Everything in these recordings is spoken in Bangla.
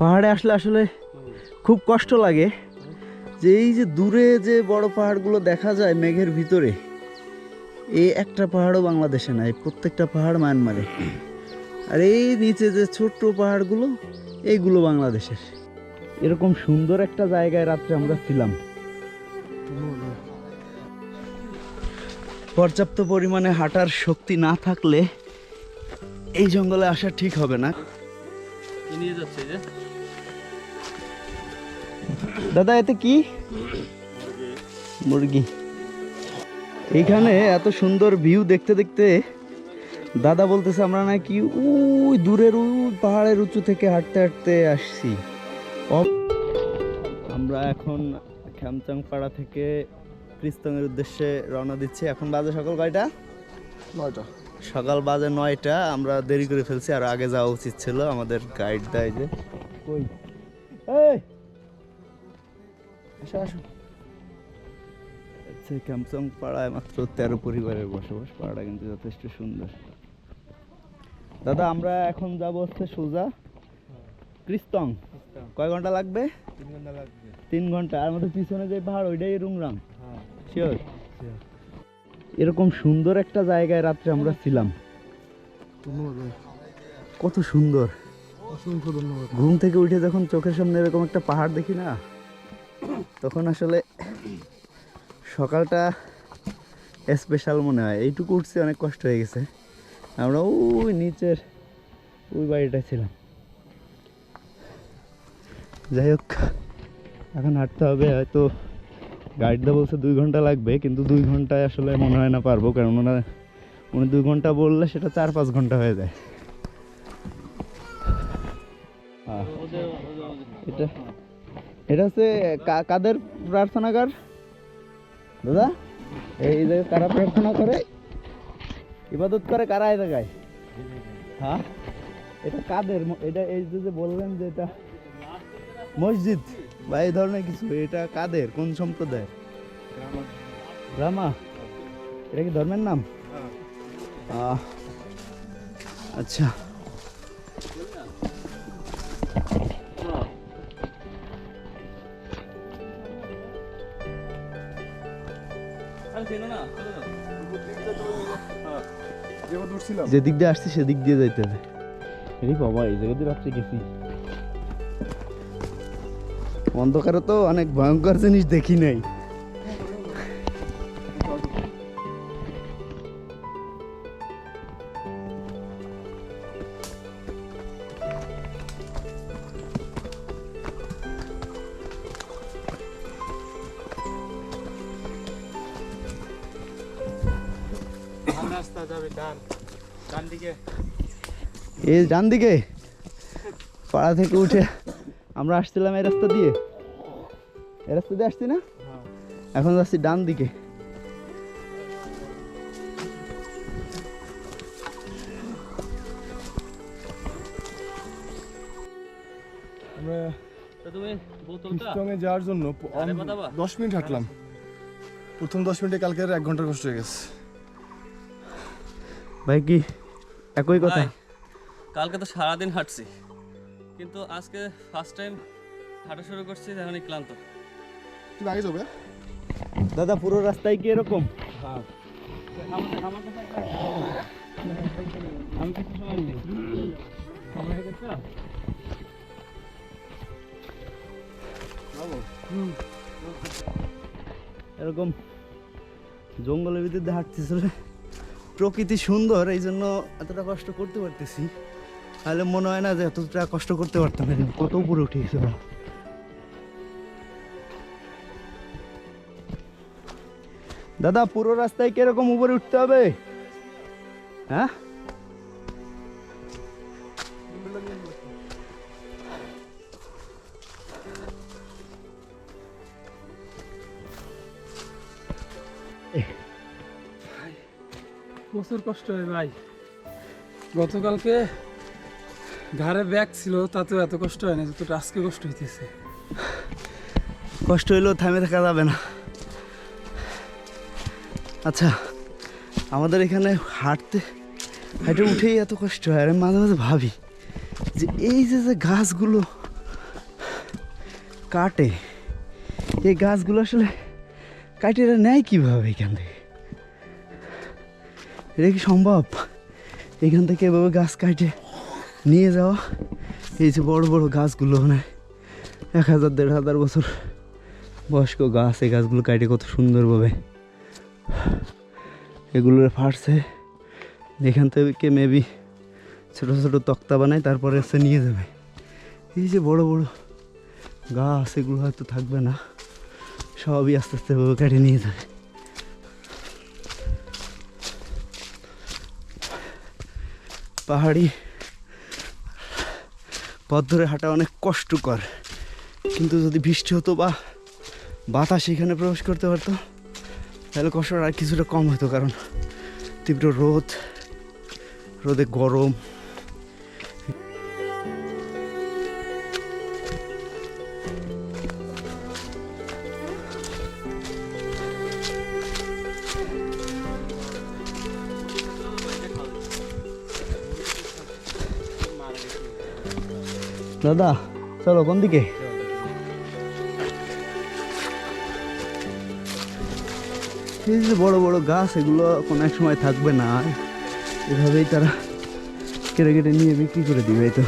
পাহাড়ে আসলে আসলে খুব কষ্ট লাগে। যে এই যে দূরে যে বড় পাহাড়গুলো দেখা যায় মেঘের ভিতরে এই একটা পাহাড়ও বাংলাদেশে নাই, প্রত্যেকটা পাহাড় মায়ানমারে। আর এই নিচে যে ছোট্ট পাহাড়গুলো, এইগুলো বাংলাদেশের। এরকম সুন্দর একটা জায়গায় রাত্রে আমরা ছিলাম। পর্যাপ্ত পরিমাণে হাঁটার শক্তি না থাকলে এই জঙ্গলে আসা ঠিক হবে না। নিয়ে যাচ্ছে যে। দাদা এতে কি? মুরগি। এইখানে এত সুন্দর ভিউ দেখতে দেখতে দাদা বলতেছে আমরা নাকি ওই দূরের ওই পাহাড়ের উঁচু থেকে হাঁটতে হাঁটতে আসছি। আমরা এখন খ্যামচাং পাড়া থেকে ক্রিস্তঙের উদ্দেশ্যে রওনা দিচ্ছি। এখন বাজে সকাল কয়টা? নয়টা। সকাল বাজে নয়টা। আমরা দেরি করে ফেলছি আর আগে যাওয়া উচিত ছিল। আমাদের গাইড দেয় যে কই? এই! আসো আসো। আচ্ছা ক্যামসং পাড়ায় মাত্র তেরো পরিবারের বসবাস পাড়াটা কিন্তু যথেষ্ট সুন্দর। দাদা আমরা এখন যাব হচ্ছে সোজা ক্রিস্তং। কয় ঘণ্টা লাগবে? তিন ঘণ্টা লাগবে। তিন ঘণ্টা। আর আমাদের পিছনে যে পাহাড় ওইটাই রুংরাং। হ্যাঁ। শিওর এরকম সুন্দর একটা জায়গায় রাত্রে আমরা ছিলাম। কত সুন্দর। অসংখ্য ধন্যবাদ। ঘুম থেকে উঠে যখন চোখের সামনে এরকম একটা পাহাড় দেখি না তখন আসলে সকালটা স্পেশাল মনে হয়। এইটুকু উঠছে, অনেক কষ্ট হয়ে গেছে। আমরা ওই নিচের ওই বাড়িটা ছিলাম। যাই হোক, এখন হাঁটতে হবে, হয়তো গাড়িটা বলছে দুই ঘণ্টা লাগবে, কিন্তু দুই ঘন্টায় আসলে মনে হয় না পারব, কারণ ওনারা, উনি দুই ঘণ্টা বললে সেটা চার পাঁচ ঘণ্টা হয়ে যায়। এটা এটা হচ্ছে কাদের প্রার্থনাগার? দাদা এই যে কারা প্রার্থনা করে? ইবাদত করে কারা এই জায়গায়? হ্যাঁ? এটা কাদের এটা এই যে যে বললেন যে এটা মসজিদ বা এই ধরনের কিছু এটা কাদের? কোন সম্প্রদায় রামা এটা কি ধর্মের নাম? আচ্ছা। যে দিক দিয়ে আসছি সেদিক দিয়ে যাইতে হবে। এই বাবা এই জায়গা দিয়ে রাত্রে গেছি। অন্ধকারে তো অনেক ভয়ঙ্কর জিনিস দেখি নাই। এই ডান দিকে। পাড়া থেকে উঠে আমরা আসছিলাম এই রাস্তা দিয়ে। এই রাস্তা দিয়ে আসছি না? এখন যাচ্ছি ডান দিকে। আমরা যাওয়ার জন্য দশ মিনিট হাঁটলাম। প্রথম দশ মিনিটে কালকে এক ঘণ্টার কষ্ট হয়ে গেছে। ভাই কি একই কথা? কালকে তো সারাদিন হাঁটছি। কিন্তু আজকে ফার্স্ট টাইম হাঁটা শুরু করছি এখন ক্লান্ত। তুমি আগে যাবে? দাদা পুরো রাস্তায় কি এরকম? হ্যাঁ। আমি কিছু সময় নেই এরকম জঙ্গলের ভিতর দিয়ে হাঁটতেছিল। প্রকৃতি সুন্দর এই জন্য এতটা কষ্ট করতে পারতেছি। তাহলে মনে হয় না যে এতটা কষ্ট করতে পারতাম। কত উপরে উঠে গেছে দাদা, পুরো রাস্তায় কীরকম উপরে উঠতে হবে? হ্যাঁ? প্রচুর কষ্ট হয়, ভাই। গতকালকে ঘাড়ে ব্যাগ ছিল, তাতেও এত কষ্ট হয় না, যতটা আজকে কষ্ট হইতেছে। কষ্ট হইলেও থামে থাকা যাবে না। আচ্ছা আমাদের এখানে হাঁটতে, হাঁটে উঠেই এত কষ্ট হয়, আর মাঝে মাঝে ভাবি যে এই যে যে গাছগুলো কাটে, এই গাছগুলো আসলে কাটে এরা নেয় কীভাবে এখান থেকে? এটা কি সম্ভব? এখান থেকে এভাবে গাছ কাটে? নিয়ে যাওয়া। এই যে বড় বড় গাছগুলো মানে এক হাজার, দেড় হাজার বছর বয়স্ক গাছ, এই গাছগুলো কাটে কত সুন্দরভাবে। এগুলো ফাটছে এখান থেকে মেবি ছোটো ছোটো তক্তা বানায়, তারপরে এসে নিয়ে যাবে। এই যে বড় বড় গাছ, এগুলো হয়তো থাকবে না। সবই আস্তে আস্তে কেটে নিয়ে যাবে। পাহাড়ি পথ ধরে হাঁটা অনেক কষ্টকর। কিন্তু যদি বৃষ্টি হতো বা বাতাস এখানে প্রবেশ করতে পারতো, তাহলে কষ্টটা আর কিছুটা কম হতো। কারণ তীব্র রোদ, রোদে গরম দাদা, চলো কোন দিকে? এই যে বড় বড় গাছ, এগুলো কোনো এক সময় থাকবে না। এভাবেই তারা কেটে কেটে নিয়ে বিক্রি করে দিবে তো।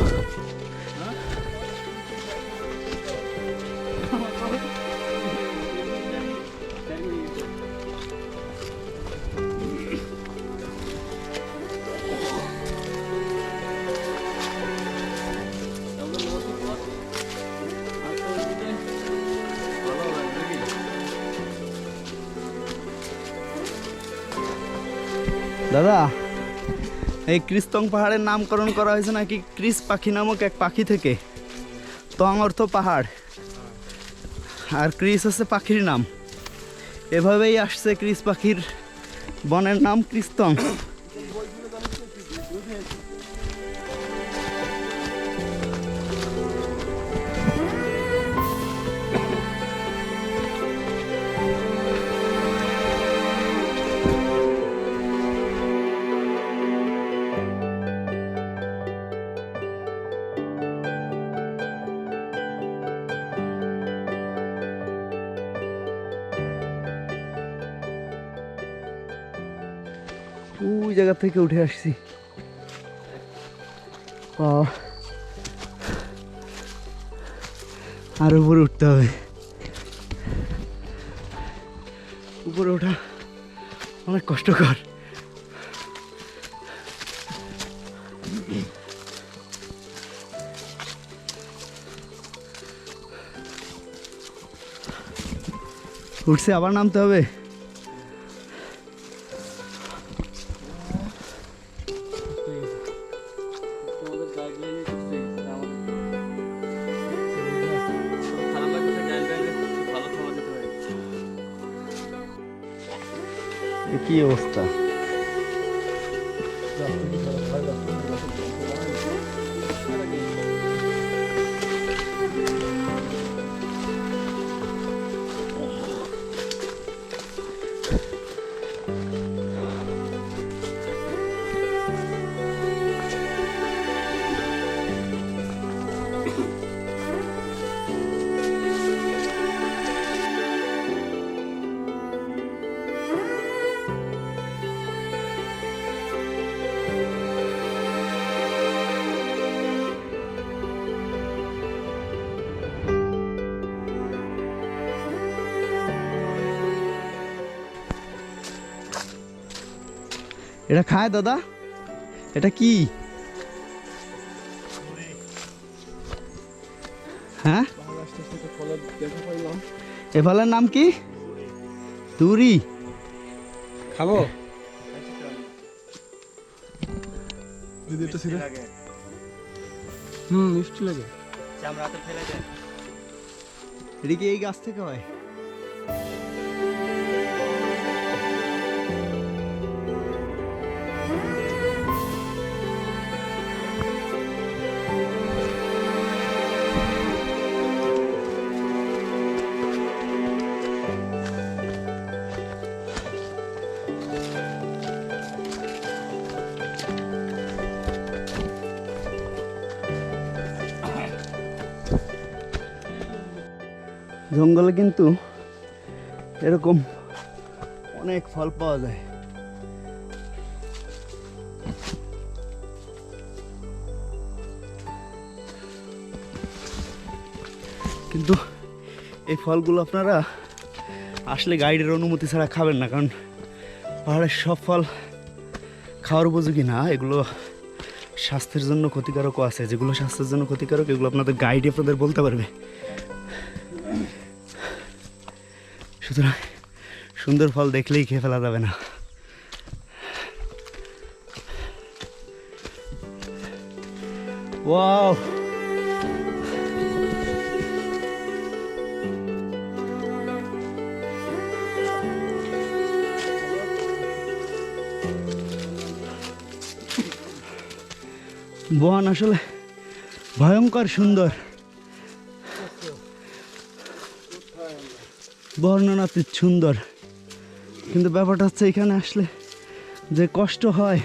এই ক্রিস্তং পাহাড়ের নামকরণ করা হয়েছে নাকি ক্রিস পাখি নামক এক পাখি থেকে? তং অর্থ পাহাড়। আর ক্রিস হচ্ছে পাখির নাম। এভাবেই আসছে ক্রিস পাখির বনের নাম ক্রিস্তং ওই জায়গা থেকে উঠে আসছি। আর উপরে উঠতে হবে। উপরে ওঠা অনেক কষ্টকর। উঠছে, আবার নামতে হবে? 这个是一条的还有个是一条多大 এটা খায় দাদা? এটা কি? হ্যাঁ? এ ফলের নাম কি? তুরি খাব? হুম মিষ্টি লাগে। চামড়াতে ফেলে দেয় এটা কি এই গাছ থেকে হয়? জঙ্গলে কিন্তু এরকম অনেক ফল পাওয়া যায়। কিন্তু এই ফলগুলো আপনারা আসলে গাইডের অনুমতি ছাড়া খাবেন না, কারণ পাহাড়ের সব ফল খাওয়ার উপযোগী না। এগুলো স্বাস্থ্যের জন্য ক্ষতিকারকও আছে। যেগুলো স্বাস্থ্যের জন্য ক্ষতিকারক, এগুলো আপনাদের গাইড আপনাদের বলতে পারবে। সুতরাং সুন্দর ফল দেখলেই খেয়ে ফেলা যাবে না। বন আসলে ভয়ঙ্কর সুন্দর। বর্ণনাতীত সুন্দর। কিন্তু ব্যাপারটা হচ্ছে এখানে আসলে যে কষ্ট হয়,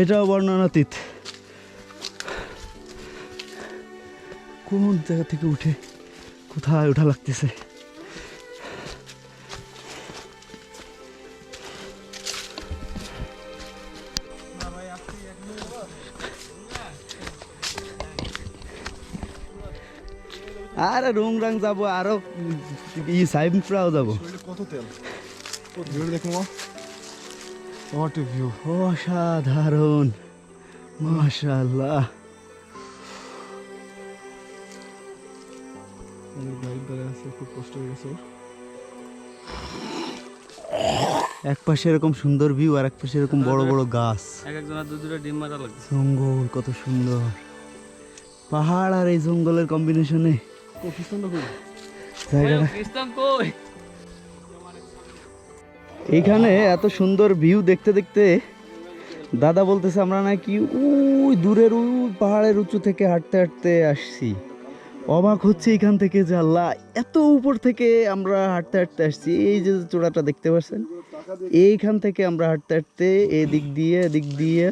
এটাও বর্ণনাতীত। কোন জায়গা থেকে উঠে কোথায় ওঠা লাগতেছে? আরে রুংরাং যাব আরও ই সাইমফ্রাও যাব। কত তেল? ভিউটা দেখো মা। What a view. অসাধারণ। মাশাল্লাহ অনেক আছে খুব কষ্ট হয়ে গেছে এক পাশে এরকম সুন্দর ভিউ আর এক পাশে এরকম বড় বড় গাছ। এক একজনের দু দুটো ডিম মারা লাগছে। জঙ্গল কত সুন্দর। পাহাড় আর এই জঙ্গলের কম্বিনেশনে এইখানে এত সুন্দর ভিউ দেখতে দেখতে দাদা বলতেছে আমরা নাকি ওই দূরের ওই পাহাড়ের উঁচু থেকে হাঁটতে হাঁটতে আসছি। অবাক হচ্ছে এখান থেকে যে আল্লাহ এত উপর থেকে আমরা হাঁটতে হাঁটতে আসছি। এই যে চূড়াটা দেখতে পাচ্ছেন এইখান থেকে আমরা হাঁটতে হাঁটতে এদিক দিয়ে এদিক দিয়ে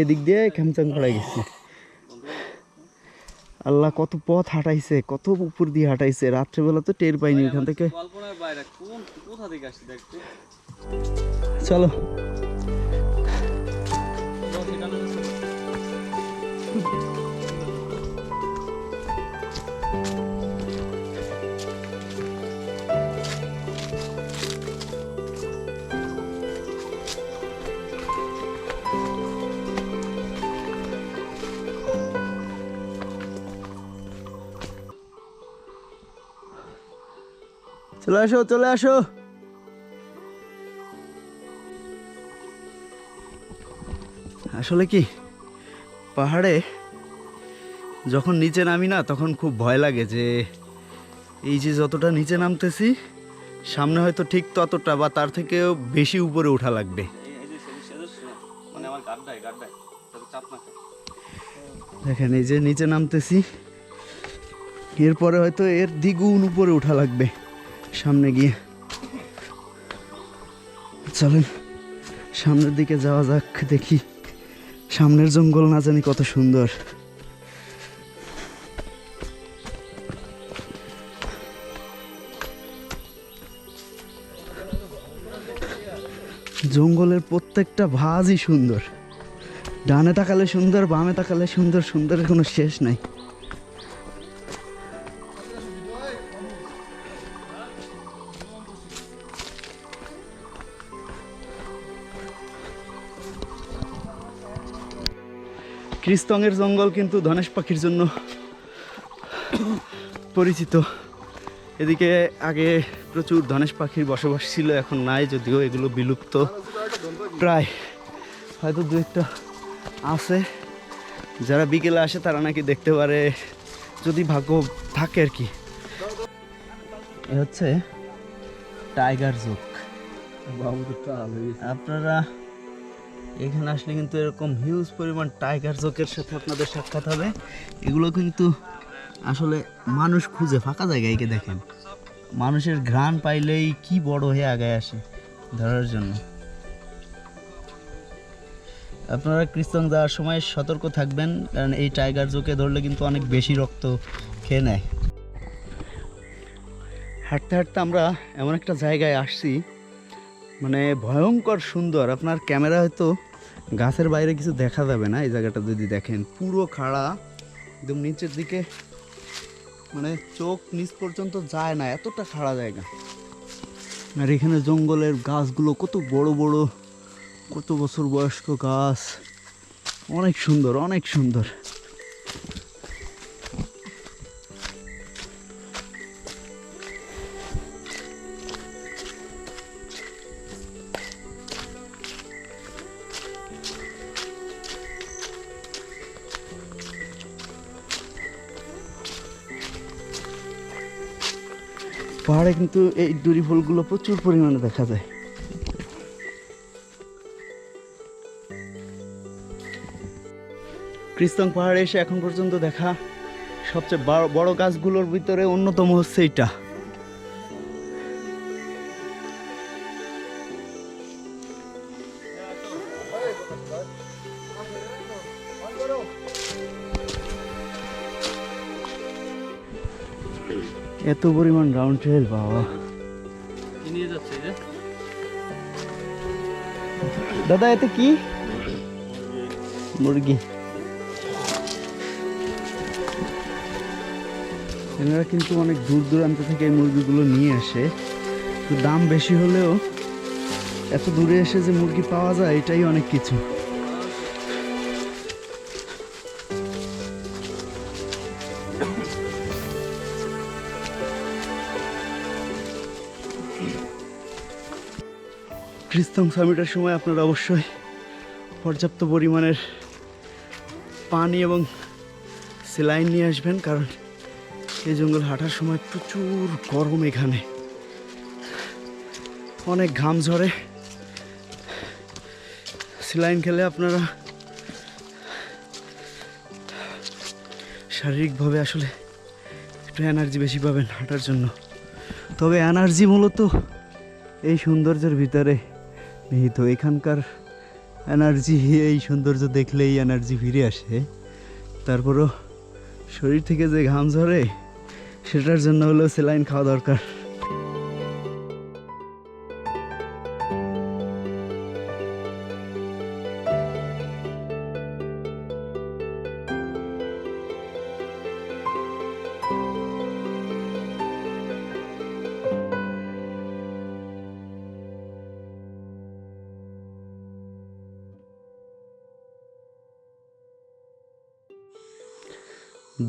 এদিক দিয়ে খেমচাং খড়াই গেছি। আল্লাহ কত পথ হাঁটাইছে কত উপর দিয়ে হাঁটাইছে রাত্রেবেলা তো টের পাইনি এখান থেকে। চলো। Thank কোন চলো আসো চলে আসো। আসলে কি পাহাড়ে যখন নিচে নামি না তখন খুব ভয় লাগে যে এই যে যতটা নিচে নামতেছি সামনে হয়তো ঠিক ততটা বা তার থেকেও বেশি উপরে ওঠা লাগবে। মানে দেখেন এই যে নিচে নামতেছি এরপরে হয়তো এর দ্বিগুণ উপরে ওঠা লাগবে। সামনে গিয়ে। চলেন, সামনের দিকে যাওয়া যাক, দেখি সামনের জঙ্গল না জানি কত সুন্দর। জঙ্গলের প্রত্যেকটা ভাজই সুন্দর। ডানে তাকালে সুন্দর, বামে তাকালে সুন্দর, সুন্দরের কোনো শেষ নাই। ক্রিস্তঙ্গের জঙ্গল কিন্তু ধনেশ পাখির জন্য পরিচিত। এদিকে আগে প্রচুর ধনেশ পাখির বসবাস ছিল এখন নাই যদিও এগুলো বিলুপ্ত। প্রায় হয়তো দু একটা আছে। যারা বিকেলে আসে তারা নাকি দেখতে পারে যদি ভাগ্য থাকে আর কি। এ হচ্ছে টাইগার জোক আপনারা এখানে আসলে কিন্তু এরকম হিউজ পরিমাণ টাইগার জোকের সাথে আপনাদের সাক্ষাৎ হবে। এগুলো কিন্তু আসলে মানুষ খুঁজে, ফাঁকা জায়গায় গিয়ে দেখেন। মানুষের ঘ্রাণ পাইলেই কি বড় হয়ে আগায় আসে ধরার জন্য। আপনারা কৃষ্ণ যাওয়ার সময় সতর্ক থাকবেন, কারণ এই টাইগার জোকে ধরলে কিন্তু অনেক বেশি রক্ত খেয়ে নেয়। হাঁটতে হাঁটতে আমরা এমন একটা জায়গায় আসছি মানে ভয়ঙ্কর সুন্দর। আপনার ক্যামেরা হয়তো গাছের বাইরে কিছু দেখা যাবে না, এই জায়গাটা যদি দেখেন, পুরো খাড়া, একদম নিচের দিকে মানে চোখ নিচ পর্যন্ত যায় না, এতটা খাড়া জায়গা। আর এখানে জঙ্গলের গাছগুলো, কত বড় বড়, কত বছর বয়স্ক গাছ। অনেক সুন্দর অনেক সুন্দর। পাহাড়ে কিন্তু এই ডুরি ফুলগুলো প্রচুর পরিমাণে দেখা যায়। ক্রিস্তং পাহাড়ে এসে এখন পর্যন্ত দেখা সবচেয়ে বড়- বড় গাছগুলোর ভিতরে অন্যতম হচ্ছে এটা এত পরিমাণ রাউন্ড ট্রেল বাবা। নিয়ে যাচ্ছে দাদা এতে কি? মুরগি। এনারা কিন্তু অনেক দূর দূরান্ত থেকে এই মুরগিগুলো নিয়ে আসে। তো দাম বেশি হলেও এত দূরে এসে যে মুরগি পাওয়া যায় এটাই অনেক কিছু। খ্রিস্টান সামিটের সময় আপনারা অবশ্যই পর্যাপ্ত পরিমাণের পানি এবং সেলাইন নিয়ে আসবেন, কারণ এই জঙ্গল হাঁটার সময় প্রচুর গরম এখানে। অনেক ঘাম ঝরে। সেলাইন খেলে আপনারা শারীরিকভাবে আসলে একটু এনার্জি বেশি পাবেন হাঁটার জন্য। তবে এনার্জি মূলত এই সৌন্দর্যের ভিতরে নিহিত এখানকার এনার্জি, এই সৌন্দর্য দেখলেই এনার্জি ফিরে আসে। তারপরও শরীর থেকে যে ঘাম ঝরে, সেটার জন্য হলো সেলাইন খাওয়া দরকার।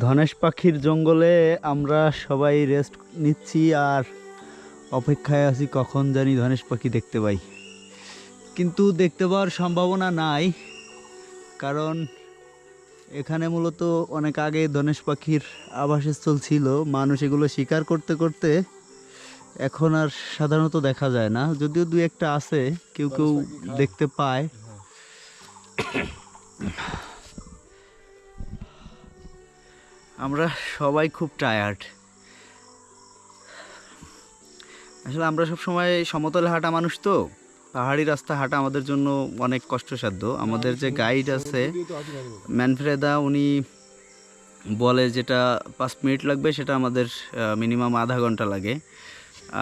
ধনেশ পাখির জঙ্গলে আমরা সবাই রেস্ট নিচ্ছি আর অপেক্ষায় আছি কখন জানি ধনেশ পাখি দেখতে পাই। কিন্তু দেখতে পাওয়ার সম্ভাবনা নাই কারণ এখানে মূলত অনেক আগে ধনেশ পাখির আবাসস্থল ছিল। মানুষ এগুলো শিকার করতে করতে এখন আর সাধারণত দেখা যায় না। যদিও দু একটা আছে কেউ কেউ দেখতে পায়। আমরা সবাই খুব টায়ার্ড আসলে আমরা সব সময় সমতলে হাঁটা মানুষ তো। পাহাড়ি রাস্তা হাঁটা আমাদের জন্য অনেক কষ্টসাধ্য। আমাদের যে গাইড আছে, ম্যানফ্রেদা, উনি বলে যেটা পাঁচ মিনিট লাগবে, সেটা আমাদের মিনিমাম আধা ঘণ্টা লাগে।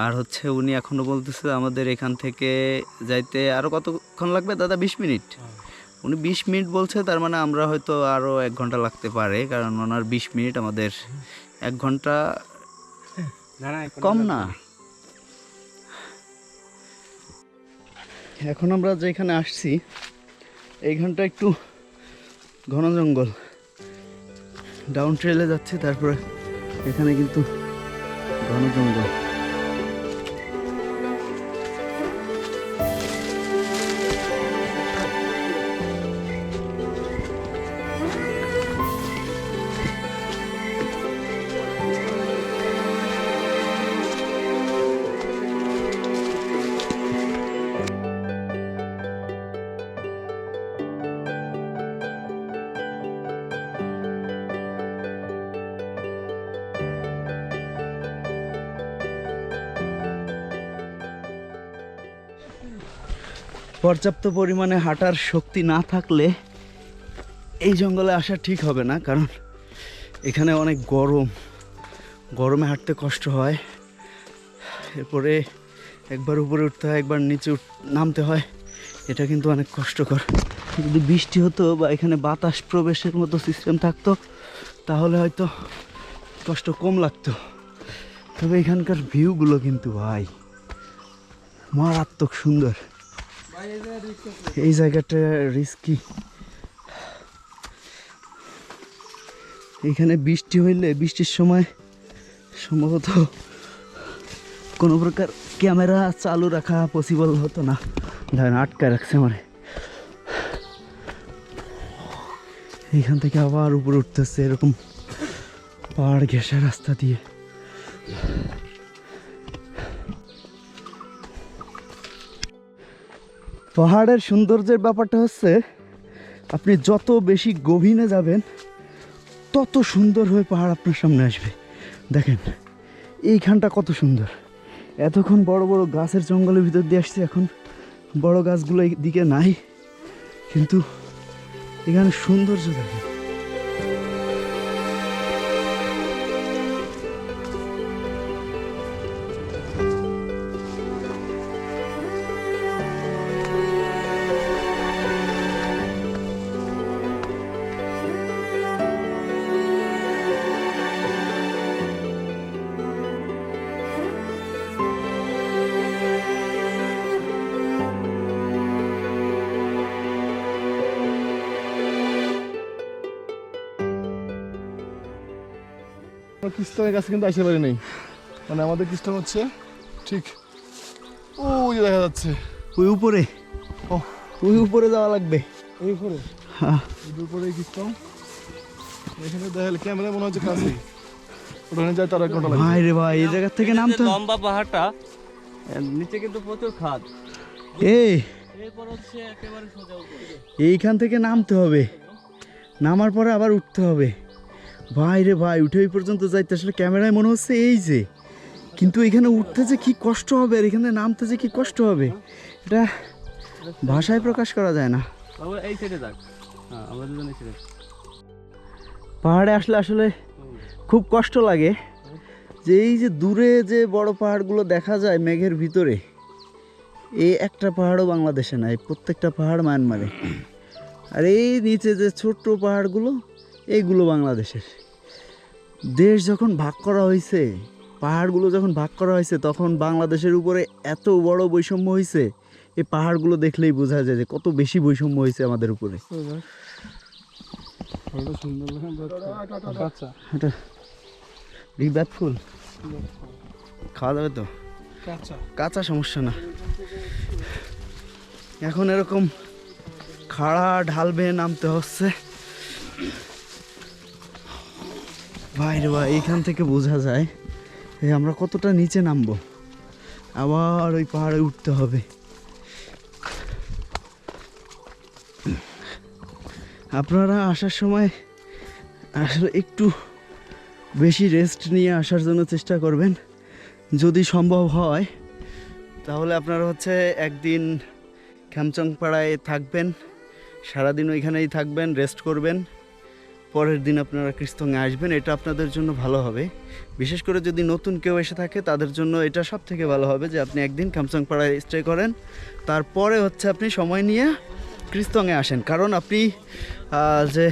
আর হচ্ছে উনি এখনও বলতেছে আমাদের এখান থেকে যাইতে আরও কতক্ষণ লাগবে? দাদা, বিশ মিনিট। উনি বিশ মিনিট বলছে তার মানে আমরা হয়তো আরও এক ঘণ্টা লাগতে পারে কারণ ওনার বিশ মিনিট আমাদের এক ঘণ্টা কম না। এখন আমরা যেখানে আসছি এইখানটা একটু ঘন জঙ্গল। ডাউন ট্রেলে যাচ্ছে তারপরে এখানে কিন্তু ঘন জঙ্গল। পর্যাপ্ত পরিমাণে হাঁটার শক্তি না থাকলে এই জঙ্গলে আসা ঠিক হবে না, কারণ এখানে অনেক গরম। গরমে হাঁটতে কষ্ট হয়। এরপরে একবার উপরে উঠতে হয়, একবার নিচে নামতে হয়। এটা কিন্তু অনেক কষ্টকর। যদি বৃষ্টি হতো বা এখানে বাতাস প্রবেশের মতো সিস্টেম থাকতো, তাহলে হয়তো কষ্ট কম লাগতো। তবে এখানকার ভিউগুলো কিন্তু ভাই, মারাত্মক সুন্দর। এই জায়গাটা রিস্কি এখানে বৃষ্টি হইলে, বৃষ্টির সময় সম্ভবত কোনো প্রকার ক্যামেরা চালু রাখা পসিবল হতো না। ধরেন আটকায় রাখছে আমার এইখান থেকে আবার উপরে উঠতেছে এরকম পাহাড় ঘেঁষা রাস্তা দিয়ে। পাহাড়ের সৌন্দর্যের ব্যাপারটা হচ্ছে, আপনি যত বেশি গভীরে যাবেন, তত সুন্দর হয়ে পাহাড় আপনার সামনে আসবে। দেখেন, এইখানটা কত সুন্দর। এতক্ষণ বড় বড় গাছের জঙ্গলের ভিতর দিয়ে আসছে এখন। বড় গাছগুলো দিকে নাই, কিন্তু এখানে সৌন্দর্য দেখেন। খ্রিস্টানের কাছে কিন্তু আসতে পারি নাই। মানে আমাদের খ্রিস্টান হচ্ছে ঠিক যে দেখা যাচ্ছে। ওই উপরে। ও ওই উপরে যাওয়া লাগবে। ওই উপরে। হ্যাঁ। ওই উপরে খ্রিস্টান এখানে দেখালে ক্যামেরা মনে হচ্ছে কাছে ওখানে যায় তার এক ঘণ্টা ভাই রে ভাই এই জায়গা থেকে নামতে লম্বা পাহাড়টা নিচে কিন্তু প্রচুর খাদ। এই। এরপর হচ্ছে একেবারে এইখান থেকে নামতে হবে। নামার পরে আবার উঠতে হবে। ভাই রে ভাই উঠে ওই পর্যন্ত যাইতে আসলে ক্যামেরায় মনে হচ্ছে এই যে। কিন্তু এখানে উঠতে যে কি কষ্ট হবে আর এখানে নামতে যে কি কষ্ট হবে এটা ভাষায় প্রকাশ করা যায় না। এই সাইডে যাক। হ্যাঁ পাহাড়ে আসলে আসলে খুব কষ্ট লাগে যে এই যে দূরে যে বড় পাহাড়গুলো দেখা যায় মেঘের ভিতরে এই একটা পাহাড়ও বাংলাদেশে নাই প্রত্যেকটা পাহাড় মায়ানমারে। আর এই নিচে যে ছোট্ট পাহাড়গুলো এইগুলো বাংলাদেশের। দেশ যখন ভাগ করা হয়েছে পাহাড়গুলো যখন ভাগ করা হয়েছে তখন বাংলাদেশের উপরে এত বড় বৈষম্য হয়েছে এই পাহাড়গুলো দেখলেই বোঝা যায় যে কত বেশি বৈষম্য হয়েছে আমাদের উপরে। ফুল। খাওয়া যাবে তো? কাঁচা। কাঁচা সমস্যা না। এখন এরকম খাড়া ঢাল বেয়ে নামতে হচ্ছে। ভাই রে ভাই, এখান থেকে বোঝা যায় যে আমরা কতটা নিচে নামবো। আবার ওই পাহাড়ে উঠতে হবে। আপনারা আসার সময় আসলে একটু বেশি রেস্ট নিয়ে আসার জন্য চেষ্টা করবেন। যদি সম্ভব হয়, তাহলে আপনারা হচ্ছে একদিন খ্যামচং পাড়ায় থাকবেন, সারাদিন ওইখানেই থাকবেন রেস্ট করবেন। পরের দিন আপনারা কৃস্তঙ্গে আসবেন, এটা আপনাদের জন্য ভালো হবে। বিশেষ করে যদি নতুন কেউ এসে থাকে, তাদের জন্য এটা সব থেকে ভালো হবে যে আপনি একদিন পাড়ায় স্টে করেন, তারপরে হচ্ছে আপনি সময় নিয়ে কৃস্তঙ্গে আসেন। কারণ আপনি যে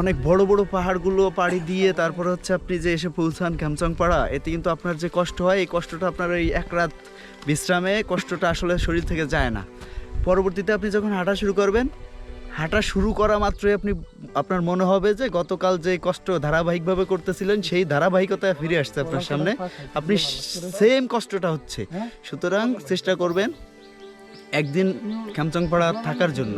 অনেক বড় বড় পাহাড়গুলো পাড়ি দিয়ে তারপরে হচ্ছে আপনি যে এসে পৌঁছান ক্যামচং পাড়া এতে কিন্তু আপনার যে কষ্ট হয়, এই কষ্টটা আপনার ওই এক রাত বিশ্রামে কষ্টটা আসলে শরীর থেকে যায় না। পরবর্তীতে আপনি যখন হাঁটা শুরু করবেন হাঁটা শুরু করা মাত্রই আপনি আপনার মনে হবে যে গতকাল যে কষ্ট ধারাবাহিকভাবে করতেছিলেন সেই ধারাবাহিকতায় ফিরে আসছে আপনার সামনে। আপনি সেম কষ্টটা হচ্ছে। সুতরাং চেষ্টা করবেন একদিন খ্যামচংপাড়া থাকার জন্য।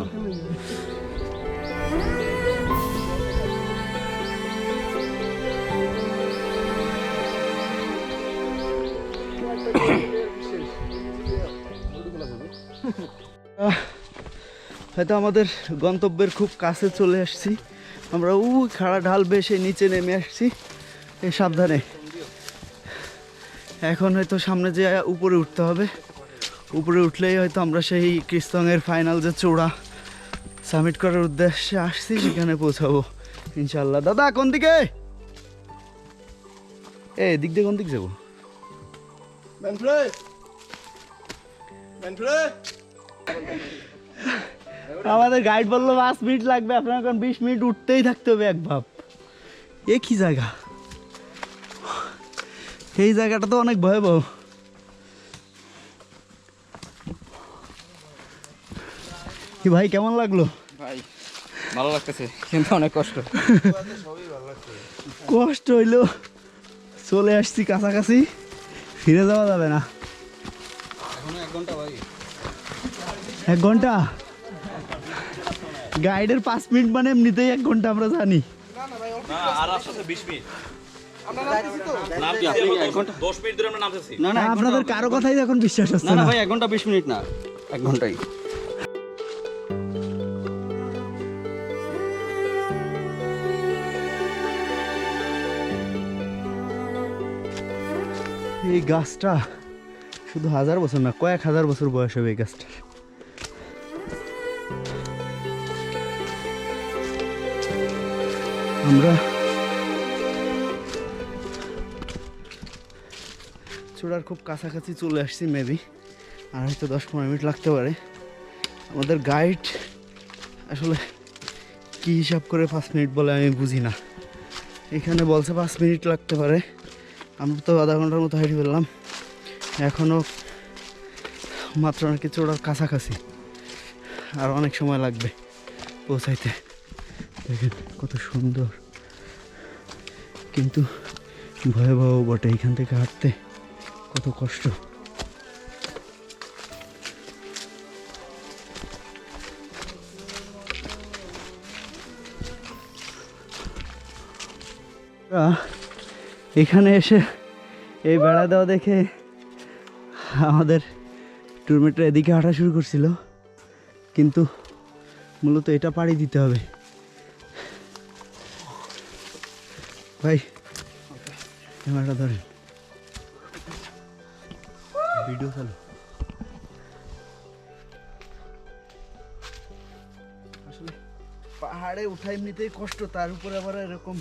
হয়তো আমাদের গন্তব্যের খুব কাছে চলে আসছি। আমরা উ খাড়া ঢাল বেশে নিচে নেমে আসছি। এই সাবধানে। এখন হয়তো সামনে যে উপরে উঠতে হবে। উপরে উঠলেই হয়তো আমরা সেই কৃস্তঙের ফাইনাল যে চূড়া সাবমিট করার উদ্দেশ্যে আসছি, সেখানে পৌঁছাবো ইনশাল্লাহ দাদা, কোন দিকে? এ দিক দিয়ে কোন দিক যাব? ম্যানফ্রে ম্যানফ্রে আমাদের গাইড বলল পাঁচ মিনিট লাগবে আপনার এখন বিশ মিনিট উঠতেই থাকতে হবে এক ভাব। এ কি জায়গা? এই জায়গাটা তো অনেক ভয়াবহ। কি ভাই কেমন লাগল? ভাই ভালো লাগতেছে কিন্তু অনেক কষ্ট। কষ্ট হইল চলে আসছি কাছাকাছি ফিরে যাওয়া যাবে না। এক ঘণ্টা? গাইডের পাঁচ মিনিট মানে এমনিতেই এক ঘণ্টা আমরা জানি। না না আপনাদের কারও কথাই এখন বিশ্বাস হচ্ছে না না না। ভাই এক ঘণ্টা বিশ মিনিট না এক ঘন্টাই। এই গাছটা শুধু হাজার বছর না কয়েক হাজার বছর বয়স হবে এই গাছটার। আমরা চূড়ার খুব কাছাকাছি চলে আসছি মেবি আর হয়তো দশ পনেরো মিনিট লাগতে পারে। আমাদের গাইড আসলে কি হিসাব করে পাঁচ মিনিট বলে আমি বুঝি না। এখানে বলছে পাঁচ মিনিট লাগতে পারে। আমরা তো আধা ঘণ্টার মতো হাইটে ফেললাম। এখনও মাত্র নাকি চোড়ার কাছাকাছি। আর অনেক সময় লাগবে পৌঁছাইতে। দেখেন, কত সুন্দর। কিন্তু ভয়াবহ বটে এখান থেকে হাঁটতে। কত কষ্ট। এখানে এসে এই বেড়া দেওয়া দেখে আমাদের টুরমেটটা এদিকে হাঁটা শুরু করছিল। কিন্তু মূলত এটা পাড়ি দিতে হবে। ভাই, ক্যামেরাটা ধরেন। ভিডিও চালু। আসলে পাহাড়ে উঠা এমনিতেই কষ্ট, তার উপরে আবার এরকম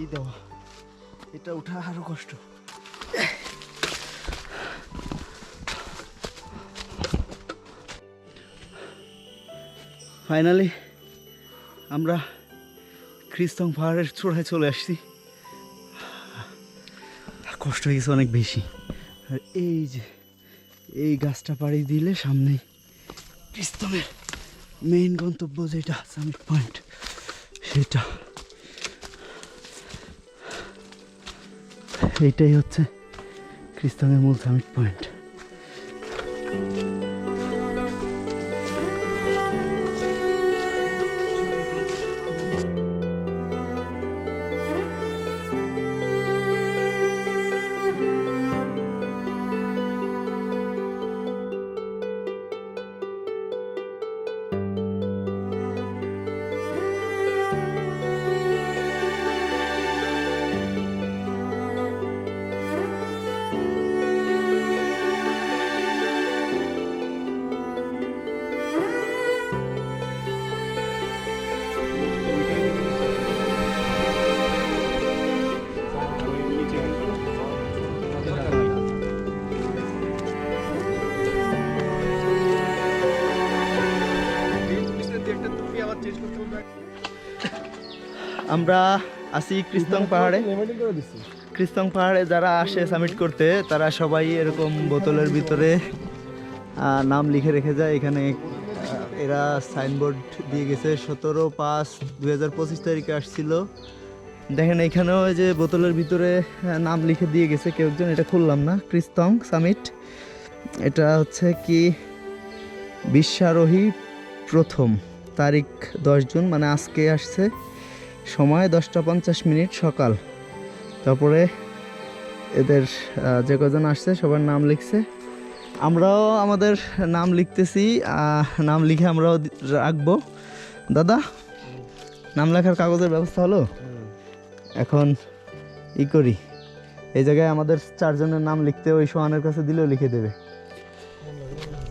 ই দেওয়া। এটা উঠা আরও কষ্ট। ফাইনালি আমরা খ্রিস্তং পাহাড়ের চূড়ায় চলে আসছি। কষ্ট হয়ে গেছে অনেক বেশি। আর এই যে, এই গাছটা পাড়ি দিলে সামনেই খ্রিস্তমের মেইন গন্তব্য যেটা সামিট পয়েন্ট সেটা। এইটাই হচ্ছে খ্রিস্টানের মূল সামিট পয়েন্ট আমরা আছি খ্রিস্তং পাহাড়ে। রেমেডিং করে দিচ্ছি খ্রিস্তং পাহাড়ে যারা আসে সামিট করতে, তারা সবাই এরকম বোতলের ভিতরে নাম লিখে রেখে যায়। এখানে এরা সাইনবোর্ড দিয়ে গেছে, সতেরো পাঁচ দুই হাজার পঁচিশ তারিখে আসছিল। দেখেন, এখানেও যে বোতলের ভিতরে নাম লিখে দিয়ে গেছে কেউ একজন এটা খুললাম না। ক্রিস্তং সামিট এটা হচ্ছে কি? বিশ্বারোহী প্রথম। তারিখ দশ জুন মানে আজকে আসছে সময় দশটা পঞ্চাশ মিনিট সকাল। তারপরে এদের যে কজন আসছে, সবার নাম লিখছে। আমরাও আমাদের নাম লিখতেছি নাম লিখে আমরাও রাখব। দাদা, নাম লেখার কাগজের ব্যবস্থা হলো? এখন ই করি। এই জায়গায় আমাদের চারজনের নাম লিখতে ওই সোহানের কাছে দিলেও লিখে দেবে।